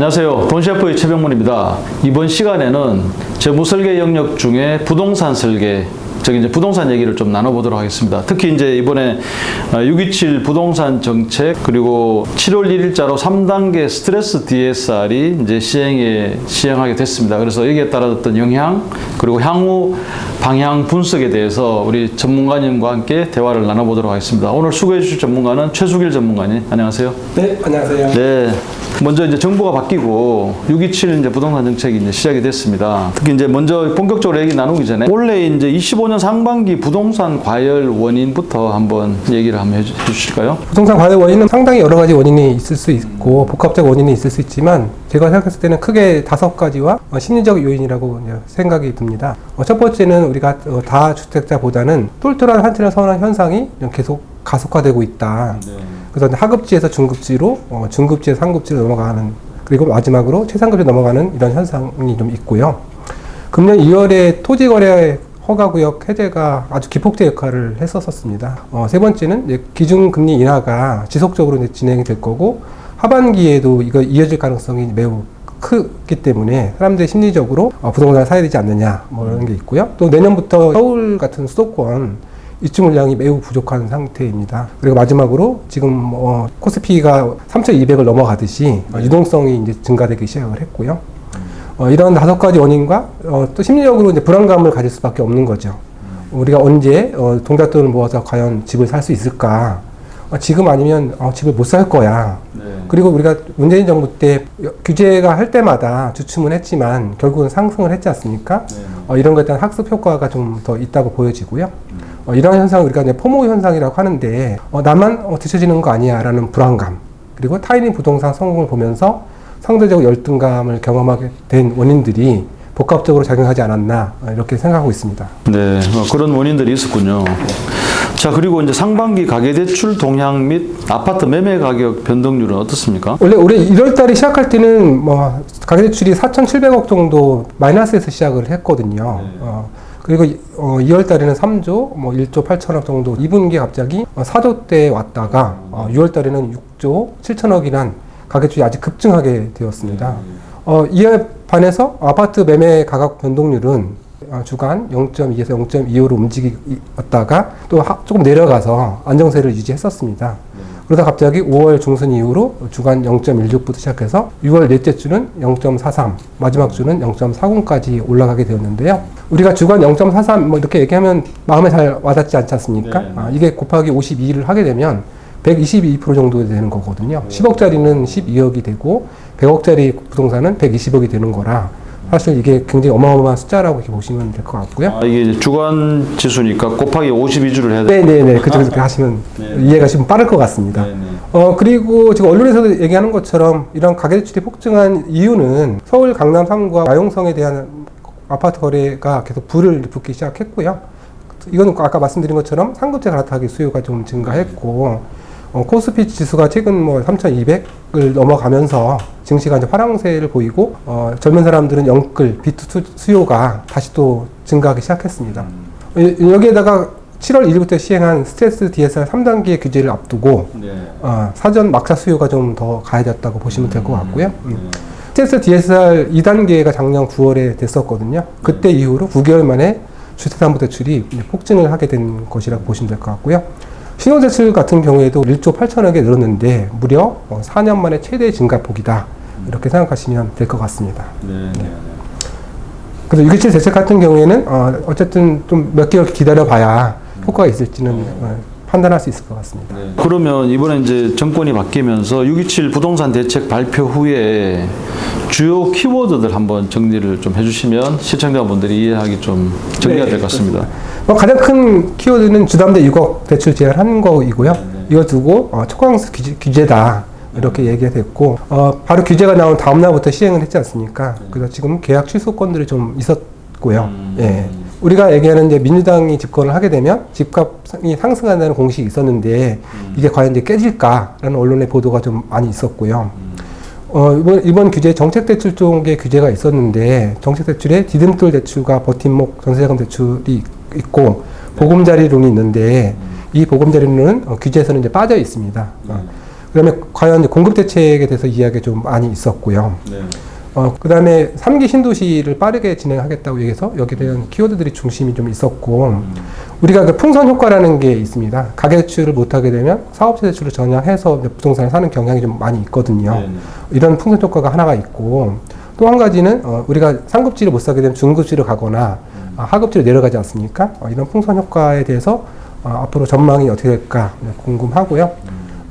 안녕하세요. 돈셰프의 최병문입니다. 이번 시간에는 재무 설계 영역 중에 부동산 설계 즉 이제 부동산 얘기를 좀 나눠보도록 하겠습니다. 특히 이제 이번에 627 부동산 정책 그리고 7월 1일자로 3단계 스트레스 DSR이 이제 시행에 시행하게 됐습니다. 그래서 여기에 따라 어떤 영향 그리고 향후 방향 분석에 대해서 우리 전문가님과 함께 대화를 나눠보도록 하겠습니다. 오늘 수고해 주실 전문가는 최수길 전문가님 안녕하세요. 네, 안녕하세요. 네. 먼저 이제 정부가 바뀌고 627 이제 부동산 정책이 이제 시작이 됐습니다. 특히 이제 먼저 본격적으로 얘기 나누기 전에 올해 이제 25년 상반기 부동산 과열 원인부터 한번 얘기를 한번 해주- 해주실까요? 부동산 과열 원인은 상당히 여러 가지 원인이 있을 수 있고 복합적 원인이 있을 수 있지만 제가 생각했을 때는 크게 다섯 가지와 어, 심리적 요인이라고 생각이 듭니다. 어, 첫 번째는 우리가 어, 다주택자보다는 똘똘한 한 채를 선호하는 현상이 좀 계속 가속화되고 있다. 그래서 하급지에서 중급지로, 어, 중급지에서 상급지로 넘어가는 그리고 마지막으로 최상급지로 넘어가는 이런 현상이 좀 있고요. 금년 2월에 토지거래 허가구역 해제가 아주 기폭제 역할을 했었습니다. 어, 세 번째는 기준금리 인하가 지속적으로 진행이 될 거고 하반기에도 이거 이어질 가능성이 매우 크기 때문에 사람들이 심리적으로 어, 부동산을 사야 되지 않느냐 뭐 이런 게 있고요. 또 내년부터 서울 같은 수도권 입주 물량이 매우 부족한 상태입니다. 그리고 마지막으로 지금 뭐 코스피가 3,200을 넘어가듯이 어, 유동성이 이제 증가되기 시작을 했고요. 어, 이런 다섯 가지 원인과 어, 또 심리적으로 이제 불안감을 가질 수밖에 없는 거죠. 우리가 언제 어, 동작돈을 모아서 과연 집을 살 수 있을까? 어, 지금 아니면 어, 집을 못 살 거야. 그리고 우리가 문재인 정부 때 여- 규제가 할 때마다 주춤은 했지만 결국은 상승을 했지 않습니까? 어, 이런 것에 대한 학습 효과가 좀 더 있다고 보여지고요. 어, 이런 현상을 우리가 이제 포모 현상이라고 하는데 어, 나만 어, 뒤처지는 거 아니야라는 불안감 그리고 타인의 부동산 성공을 보면서 상대적 열등감을 경험하게 된 원인들이 복합적으로 작용하지 않았나 어, 이렇게 생각하고 있습니다. 네, 어, 그런 원인들이 있었군요. 자, 그리고 이제 상반기 가계대출 동향 및 아파트 매매 가격 변동률은 어떻습니까? 원래 올해 1월 달에 시작할 때는 뭐 가계대출이 4,700억 정도 마이너스에서 시작을 했거든요. 어, 그리고 이- 어, 2월 달에는 3조, 뭐 1조 8천억 정도, 2분기에 갑자기 어, 4조 대 왔다가 어, 6월 달에는 6조 7천억이란 가계대출이 아주 급증하게 되었습니다. 어, 이에 반해서 아파트 매매 가격 변동률은 어, 주간 0.2에서 0.25로 움직였다가 또 하- 조금 내려가서 안정세를 유지했었습니다. 그러다 갑자기 5월 중순 이후로 주간 0.16부터 시작해서 6월 넷째 주는 0.43, 마지막 주는 0.40까지 올라가게 되었는데요. 우리가 주간 0.43 뭐 이렇게 얘기하면 마음에 잘 와닿지 않지 않습니까? 네. 아, 이게 곱하기 52를 하게 되면 122% 정도 되는 거거든요. 10억짜리는 12억이 되고 100억짜리 부동산은 120억이 되는 거라 사실 이게 굉장히 어마어마한 숫자라고 이렇게 보시면 될 것 같고요. 아, 이게 주간 지수니까 곱하기 52주를 해야 돼. 네네네. 그쪽 그렇게 하시면 네. 이해가 좀 빠를 것 같습니다. 어, 그리고 지금 언론에서도 얘기하는 것처럼 이런 가계대출이 폭증한 이유는 서울 강남 3구와 마용성에 대한 아파트 거래가 계속 불을 붙기 시작했고요. 이거는 아까 말씀드린 것처럼 상급제 갈아타기 수요가 좀 증가했고, 어, 코스피 지수가 최근 뭐 3,200을 넘어가면서 증시가 이제 화랑세를 보이고, 어, 젊은 사람들은 영끌, 수- 수요가 다시 또 증가하기 시작했습니다. 여- 여기에다가 7월 1일부터 시행한 스트레스 DSR 3단계 규제를 앞두고 네. 어, 사전 막차 수요가 좀 더 가해졌다고 보시면 될 것 같고요. 음. 스트레스 DSR 2단계가 작년 9월에 됐었거든요. 그때 이후로 9개월 만에 주택담보대출이 폭증을 하게 된 것이라고 보시면 될 것 같고요. 신혼대출 같은 경우에도 1조 8천억에 늘었는데 무려 어, 4년 만에 최대 증가폭이다. 이렇게 생각하시면 될 것 같습니다. 네. 네. 그래서 627 대책 같은 경우에는 어, 어쨌든 좀 몇 개월 기다려 봐야 효과가 있을지는 어, 판단할 수 있을 것 같습니다. 그러면 이번에 이제 정권이 바뀌면서 627 부동산 대책 발표 후에 주요 키워드들 한번 정리를 좀 해주시면 시청자분들이 이해하기 좀 정리가 네, 될것 같습니다. 뭐 가장 큰 키워드는 주담대 6억 대출 제한한 거이고요. 이거 두고 어, 초강수 규제, 규제 다 이렇게 얘기가 됐고 어, 바로 규제가 나온 다음 날부터 시행을 했지 않습니까? 그래서 지금 계약 취소 건들이 좀 있었고요. 음. 예. 우리가 얘기하는 이제 민주당이 집권을 하게 되면 집값이 상승한다는 공식이 있었는데 이게 과연 이제 깨질까라는 언론의 보도가 좀 많이 있었고요. 어, 이번, 이번 규제 정책 대출 쪽에 규제가 있었는데 정책 대출에 디딤돌 대출과 버팀목 전세자금 대출이 있고 보금자리론이 있는데 이 보금자리론은 어, 규제에서는 이제 빠져 있습니다. 어, 그다음에 과연 공급 대책에 대해서 이야기가 좀 많이 있었고요. 네. 어, 그 다음에 3기 신도시를 빠르게 진행하겠다고 얘기해서 여기에 대한 키워드들이 중심이 좀 있었고, 우리가 그 풍선 효과라는 게 있습니다. 가계대출을 못하게 되면 사업체 대출을 전향해서 부동산을 사는 경향이 좀 많이 있거든요. 네. 이런 풍선 효과가 하나가 있고, 또 한 가지는 어, 우리가 상급지를 못 사게 되면 중급지를 가거나 아, 하급지로 내려가지 않습니까? 어, 이런 풍선 효과에 대해서 어, 앞으로 전망이 어떻게 될까 네, 궁금하고요.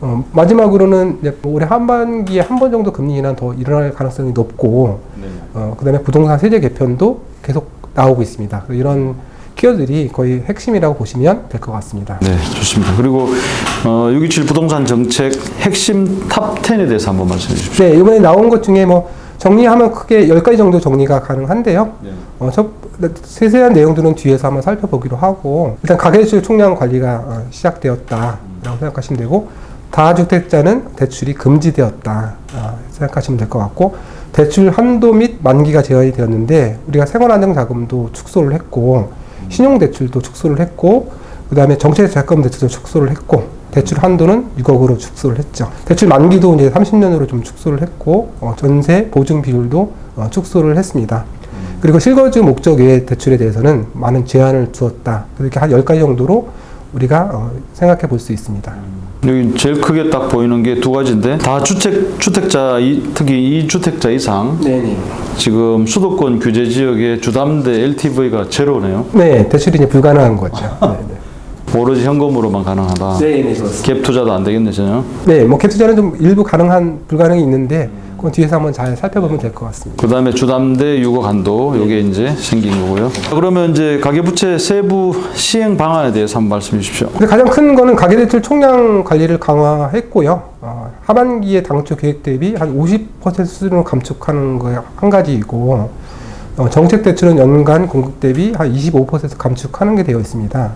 어, 마지막으로는 이제 올해 하반기에 한 번 정도 금리 인하 더 일어날 가능성이 높고, 네. 어, 그 다음에 부동산 세제 개편도 계속 나오고 있습니다. 이런 키워드들이 거의 핵심이라고 보시면 될 것 같습니다. 네, 좋습니다. 그리고 어, 627 부동산 정책 핵심 탑 10에 대해서 한번 말씀해 주십시오. 네, 이번에 나온 것 중에 뭐 정리하면 크게 10가지 정도 정리가 가능한데요. 네. 어, 첫, 세세한 내용들은 뒤에서 한번 살펴보기로 하고, 일단 가계대출 총량 관리가 어, 시작되었다라고 생각하시면 되고, 다주택자는 대출이 금지되었다 아, 생각하시면 될 것 같고, 대출 한도 및 만기가 제한이 되었는데, 우리가 생활안정자금도 축소를 했고, 신용대출도 축소를 했고, 그 다음에 정책자금 대출도 축소를 했고, 대출 한도는 6억으로 축소를 했죠. 대출 만기도 이제 30년으로 좀 축소를 했고, 어, 전세 보증 비율도 어, 축소를 했습니다. 그리고 실거주 목적 외의 대출에 대해서는 많은 제한을 두었다. 이렇게 한 10가지 정도로 우리가 어, 생각해 볼 수 있습니다. 여기 제일 크게 딱 보이는 게 두 가지인데 다 주택 주택자 이- 특히 2주택자 이상 네네. 지금 수도권 규제 지역의 주담대 LTV가 제로네요. 네, 대출이 이제 불가능한 거죠. 오로지 현금으로만 가능하다. 네, 네, 그렇습니다. 갭 투자도 안 되겠네, 전혀. 네, 뭐 캡투자는 좀 일부 가능한 불가능이 있는데 그건 뒤에서 한번 잘 살펴보면 될 것 같습니다. 그 다음에 주담대 유고 한도, 요게 이제 생긴 거고요. 그러면 이제 가계부채 세부 시행 방안에 대해서 한번 말씀해 주십시오. 근데 가장 큰 거는 가계대출 총량 관리를 강화했고요. 어, 하반기에 당초 계획 대비 한 50% 수준으로 감축하는 거한 가지이고, 어, 정책 대출은 연간 공급 대비 한 25% 감축하는 게 되어 있습니다.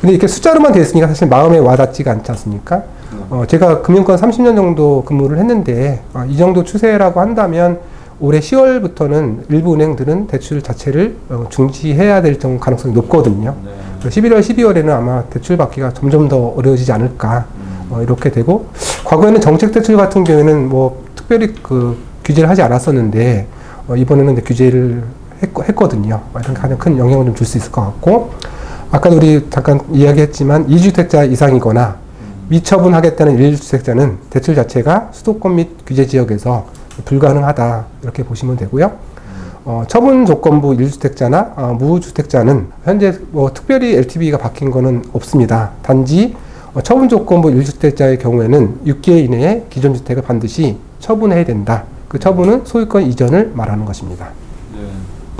근데 이렇게 숫자로만 되어 있으니까 사실 마음에 와닿지가 않지 않습니까? 어, 제가 금융권 30년 정도 근무를 했는데, 어, 이 정도 추세라고 한다면 올해 10월부터는 일부 은행들은 대출 자체를 어, 중지해야 될 정도 가능성이 높거든요. 11월, 12월에는 아마 대출 받기가 점점 더 어려워지지 않을까 어, 이렇게 되고 과거에는 정책 대출 같은 경우에는 뭐 특별히 그 규제를 하지 않았었는데 어, 이번에는 이제 규제를 했, 거든요. 이런 게 가장 큰 영향을 좀 줄 수 있을 것 같고 아까도 우리 잠깐 이야기했지만 2주택자 이상이거나 미처분하겠다는 1주택자는 대출 자체가 수도권 및 규제 지역에서 불가능하다 이렇게 보시면 되고요. 어, 처분 조건부 1주택자나 어, 무주택자는 현재 뭐 특별히 LTV가 바뀐 거는 없습니다. 단지 어, 처분 조건부 1주택자의 경우에는 6개월 이내에 기존 주택을 반드시 처분해야 된다. 그 처분은 소유권 이전을 말하는 것입니다.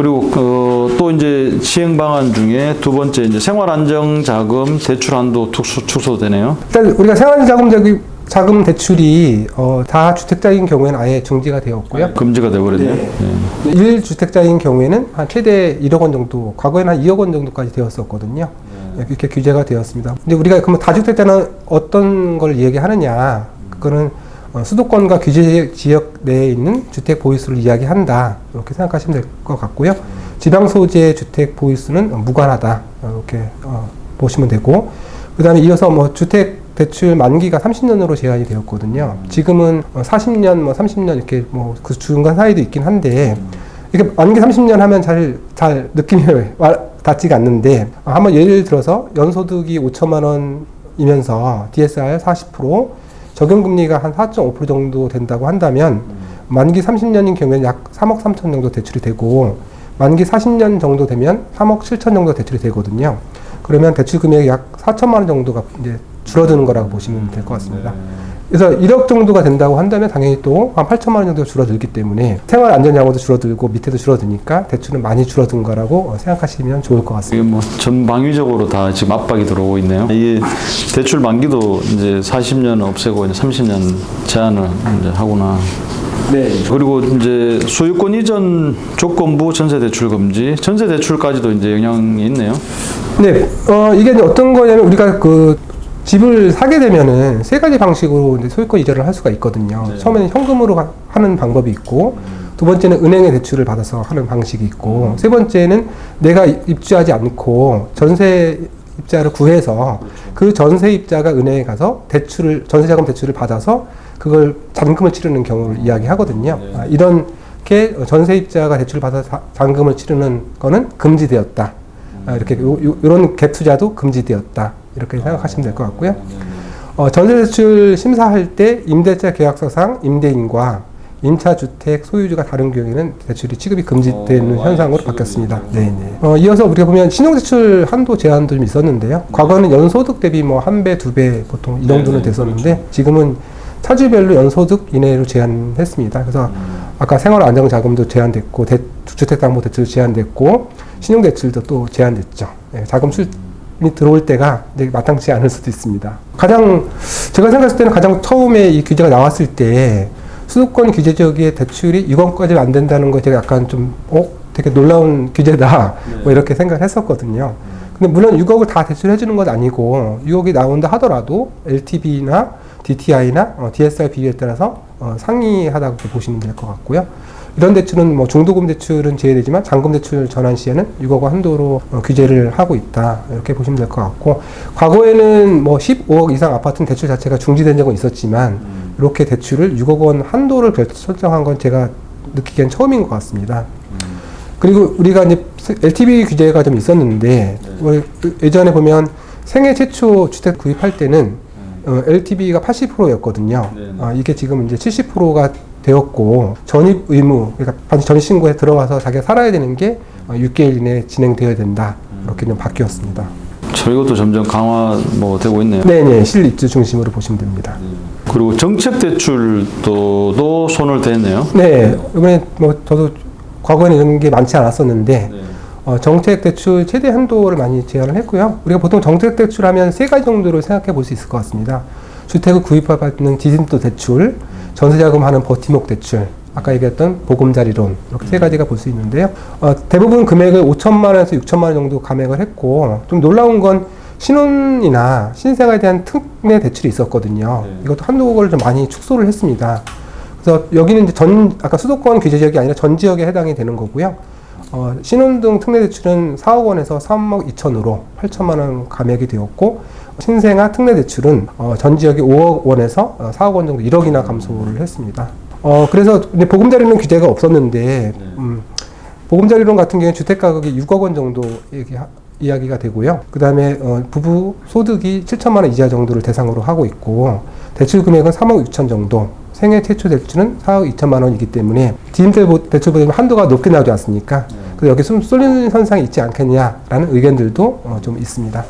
그리고 그, 또 이제 시행 방안 중에 두 번째 이제 생활 안정 자금 대출 한도 축소, 축소되네요. 일단 우리가 생활 자금 자금, 자금 대출이 어, 다 주택자인 경우에는 아예 중지가 되었고요. 금지가 돼버렸네요. 네. 예. 1주택자인 경우에는 한 최대 1억 원 정도, 과거에는 한 2억 원 정도까지 되었었거든요. 예, 이렇게 규제가 되었습니다. 근데 우리가 그러면 다주택자는 어떤 걸 얘기하느냐? 그거는 어, 수도권과 규제 지역 내에 있는 주택 보유수를 이야기한다. 이렇게 생각하시면 될 것 같고요. 지방 소재 주택 보유수는 무관하다. 어, 이렇게 어, 보시면 되고, 그 다음에 이어서 뭐 주택 대출 만기가 30년으로 제한이 되었거든요. 지금은 어, 40년, 뭐 30년 이렇게 뭐 그 중간 사이도 있긴 한데, 이게 만기 30년 하면 잘, 잘 느낌이 와- 닿지가 않는데, 아, 한번 예를 들어서 연소득이 5천만 원이면서 DSR 40%, 적용금리가 한 4.5% 정도 된다고 한다면, 만기 30년인 경우에는 약 3억 3천 정도 대출이 되고, 만기 40년 정도 되면 3억 7천 정도 대출이 되거든요. 그러면 대출 금액이 약 4천만 원 정도가 이제 줄어드는 거라고 보시면 될 것 같습니다. 그래서 1억 정도가 된다고 한다면 당연히 또 한 8천만 원 정도 줄어들기 때문에 생활 안전장고도 줄어들고 밑에도 줄어드니까 대출은 많이 줄어든 거라고 어, 생각하시면 좋을 것 같습니다. 이게 뭐 전방위적으로 다 지금 압박이 들어오고 있네요. 이 대출 만기도 이제 40년 없애고 이제 30년 제한을 이제 하구나. 네. 그리고 이제 소유권 이전 조건부 전세 대출 금지, 전세 대출까지도 이제 영향이 있네요. 네, 어, 이게 이제 어떤 거냐면 우리가 그 집을 사게 되면은 세 가지 방식으로 이제 소유권 이전을 할 수가 있거든요. 네. 처음에는 현금으로 가- 하는 방법이 있고, 두 번째는 은행의 대출을 받아서 하는 방식이 있고, 세 번째는 내가 입주하지 않고 전세 입자를 구해서 그 전세 입자가 은행에 가서 대출을 전세자금 대출을 받아서 그걸 잔금을 치르는 경우를 이야기하거든요. 아, 이렇게 전세 입자가 대출을 받아서 자- 잔금을 치르는 거는 금지되었다. 아, 이렇게 요, 요, 이런 갭 투자도 금지되었다. 이렇게 생각하시면 될 것 같고요. 어, 전세대출 심사할 때 임대차 계약서상 임대인과 임차 주택 소유주가 다른 경우에는 대출이 취급이 금지되는 어, 현상으로 바뀌었습니다. 취급이 네, 네. 어, 이어서 우리가 보면 신용대출 한도 제한도 좀 있었는데요. 과거는 연소득 대비 뭐 한 배, 두 배 보통 이 정도는 네네, 됐었는데 그렇죠. 지금은 차주별로 연소득 이내로 제한했습니다. 그래서 음. 아까 생활 안정 자금도 제한됐고 대, 주택담보 대출도 제한됐고 신용대출도 또 제한됐죠. 예, 자금 수입이 들어올 때가 이제 마땅치 않을 수도 있습니다. 가장 제가 생각했을 때는 가장 처음에 이 규제가 나왔을 때 수도권 규제 지역의 대출이 6억까지 안 된다는 거 제가 약간 좀 어? 되게 놀라운 규제다 네. 뭐 이렇게 생각을 했었거든요. 근데 물론 6억을 다 대출해 주는 건 아니고 6억이 나온다 하더라도 LTV나 DTI나 어, DSR 비율에 따라서 어, 상이하다고 보시면 될 것 같고요. 이런 대출은 뭐 중도금 대출은 제외되지만 잔금 대출 전환 시에는 6억 원 한도로 어, 규제를 하고 있다 이렇게 보시면 될 것 같고 과거에는 뭐 15억 이상 아파트는 대출 자체가 중지된 적은 있었지만 음. 이렇게 대출을 6억 원 한도를 결- 설정한 건 제가 느끼기엔 처음인 것 같습니다. 그리고 우리가 이제 LTV 규제가 좀 있었는데 뭐 예전에 보면 생애 최초 주택 구입할 때는 어, LTV가 80%였거든요. 네네. 아, 이게 지금 이제 70%가 되었고 전입 의무 그러니까 반드시 전입 신고에 들어가서 자기가 살아야 되는 게 어, 6개월 이내에 진행되어야 된다. 이렇게 좀 바뀌었습니다. 저 이것도 점점 강화 뭐 되고 있네요. 네네 실입주 중심으로 보시면 됩니다. 그리고 정책 대출도 도 손을 댔네요. 네 이번에 뭐 저도 과거에는 이런 게 많지 않았었는데 네. 어, 정책 대출 최대 한도를 많이 제한을 했고요. 우리가 보통 정책 대출하면 세 가지 정도로 생각해 볼 수 있을 것 같습니다. 주택을 구입받는 디딤도 대출, 전세자금 하는 버팀목 대출, 아까 얘기했던 보금자리론 이렇게 세 가지가 볼 수 있는데요. 어, 대부분 금액을 5천만 원에서 6천만 원 정도 감액을 했고 좀 놀라운 건 신혼이나 신생아에 대한 특례 대출이 있었거든요. 네. 이것도 한도를 좀 많이 축소를 했습니다. 그래서 여기는 이제 전 아까 수도권 규제 지역이 아니라 전 지역에 해당이 되는 거고요. 어, 신혼등 특례 대출은 4억 원에서 3억 2천으로 8천만 원 감액이 되었고 신생아 특례 대출은 어, 전 지역이 5억 원에서 어, 4억 원 정도 1억이나 감소를 했습니다. 어, 그래서 근데 보금자리는 규제가 없었는데 음, 보금자리론 같은 경우에 주택 가격이 6억 원 정도 얘기 이야기가 되고요. 그 다음에 어, 부부 소득이 7천만 원 이하 정도를 대상으로 하고 있고 대출 금액은 3억 6천 정도. 생애 최초 대출은 4억 2천만 원이기 때문에 디임대 대출보다 한도가 높게 나오지 않습니까? 그래서 여기 좀 쏠리는 현상이 있지 않겠냐라는 의견들도 어, 좀 있습니다.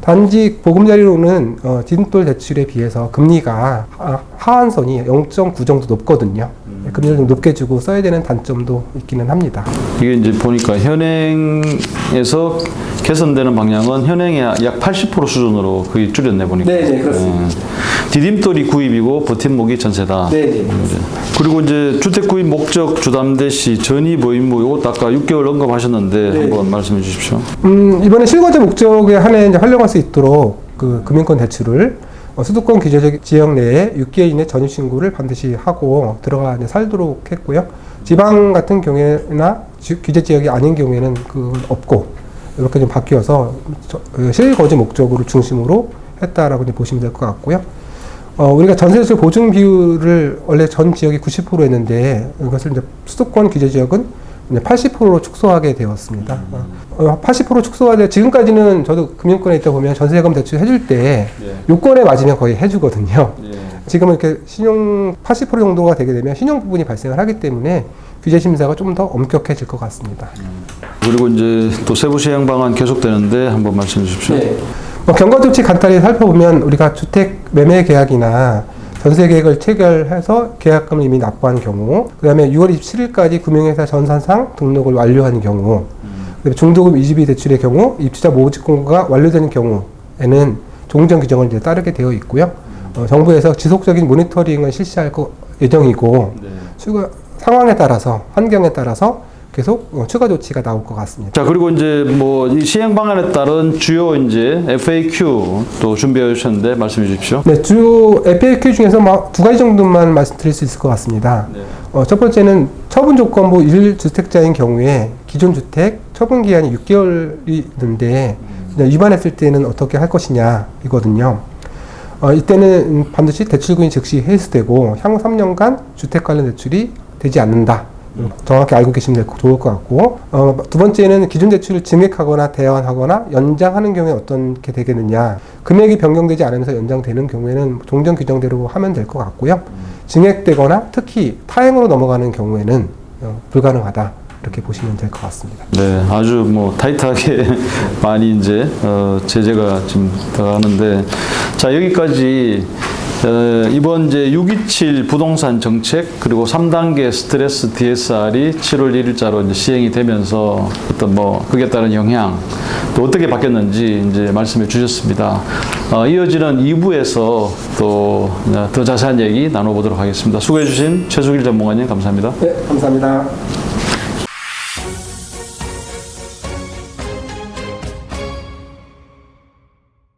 단지 보금자리로는 어, 디딤돌 대출에 비해서 금리가 하- 하한선이 0.9 정도 높거든요. 네, 금리를 좀 높게 주고 써야 되는 단점도 있기는 합니다. 이게 이제 보니까 현행에서 개선되는 방향은 현행의 약 80% 수준으로 거의 줄였네 보니까. 네, 네, 그렇습니다. 예. 디딤돌이 구입이고 버팀목이 전세다. 네, 네. 그리고 이제 주택 구입 목적 주담 대 시 전입 의무 요것도 아까 6개월 언급하셨는데 네. 한번 말씀해 주십시오. 음, 이번에 실거주 목적에 한해 이제 활용할 수 있도록 그 금융권 대출을 어, 수도권 규제 지역 내에 6개월 이내 전입 신고를 반드시 하고 들어가 살도록 했고요. 지방 같은 경우에나 지- 규제 지역이 아닌 경우에는 그 없고 이렇게 좀 바뀌어서 저- 어, 실거주 목적으로 중심으로 했다라고 보시면 될 것 같고요. 어, 우리가 전세대출 보증 비율을 원래 전 지역이 90%였는데 이것을 이제 수도권 규제 지역은 이제 80%로 축소하게 되었습니다. 어, 80% 축소하되 지금까지는 저도 금융권에 있다 보면 전세금 대출 해줄 때 네. 요건에 맞으면 거의 해주거든요. 네. 지금은 이렇게 신용 80% 정도가 되게 되면 신용 부분이 발생을 하기 때문에 규제 심사가 좀 더 엄격해질 것 같습니다. 그리고 이제 또 세부 시행 방안 계속되는데 한번 말씀해 주십시오. 뭐 경과 조치 간단히 살펴보면 우리가 주택 매매 계약이나 전세 계획을 체결해서 계약금을 이미 납부한 경우, 그 다음에 6월 27일까지 금융회사 전산상 등록을 완료한 경우, 그다음에 중도금 이주비 대출의 경우 입주자 모집 공고가 완료되는 경우에는 종전 규정을 이제 따르게 되어 있고요. 어, 정부에서 지속적인 모니터링을 실시할 거- 예정이고 네. 추가 상황에 따라서 환경에 따라서 계속 어, 추가 조치가 나올 것 같습니다. 자 그리고 이제 뭐이 시행 방안에 따른 주요 이제 FAQ 또 준비해 주셨는데 말씀해 주십시오. 네, 주요 FAQ 중에서 뭐두 가지 정도만 말씀드릴 수 있을 것 같습니다. 네. 어, 첫 번째는 처분 조건부 뭐 1주택자인 경우에 기존 주택 처분 기한이 6개월이 있는데 위반했을 때는 어떻게 할 것이냐 이거든요. 어, 이때는 반드시 대출금이 즉시 해소되고 향후 3년간 주택 관련 대출이 되지 않는다. 정확히 알고 계시면 될- 좋을 것 같고. 어, 두 번째는 기존 대출을 증액하거나 대환하거나 연장하는 경우에 어떻게 되겠느냐. 금액이 변경되지 않으면서 연장되는 경우에는 종전 규정대로 하면 될 것 같고요. 증액되거나 특히 타행으로 넘어가는 경우에는 어, 불가능하다. 이렇게 보시면 될 것 같습니다. 네, 아주 뭐 타이트하게 많이 이제 어, 제재가 좀 들어가는데. 자 여기까지 어, 이번 이제 627 부동산 정책 그리고 3단계 스트레스 DSR이 7월 1일자로 이제 시행이 되면서 어떤 뭐 그에 따른 영향 또 어떻게 바뀌었는지 이제 말씀해 주셨습니다. 어, 이어지는 2부에서 또 더 자세한 얘기 나눠보도록 하겠습니다. 수고해 주신 최수길 전문가님 감사합니다. 네, 감사합니다.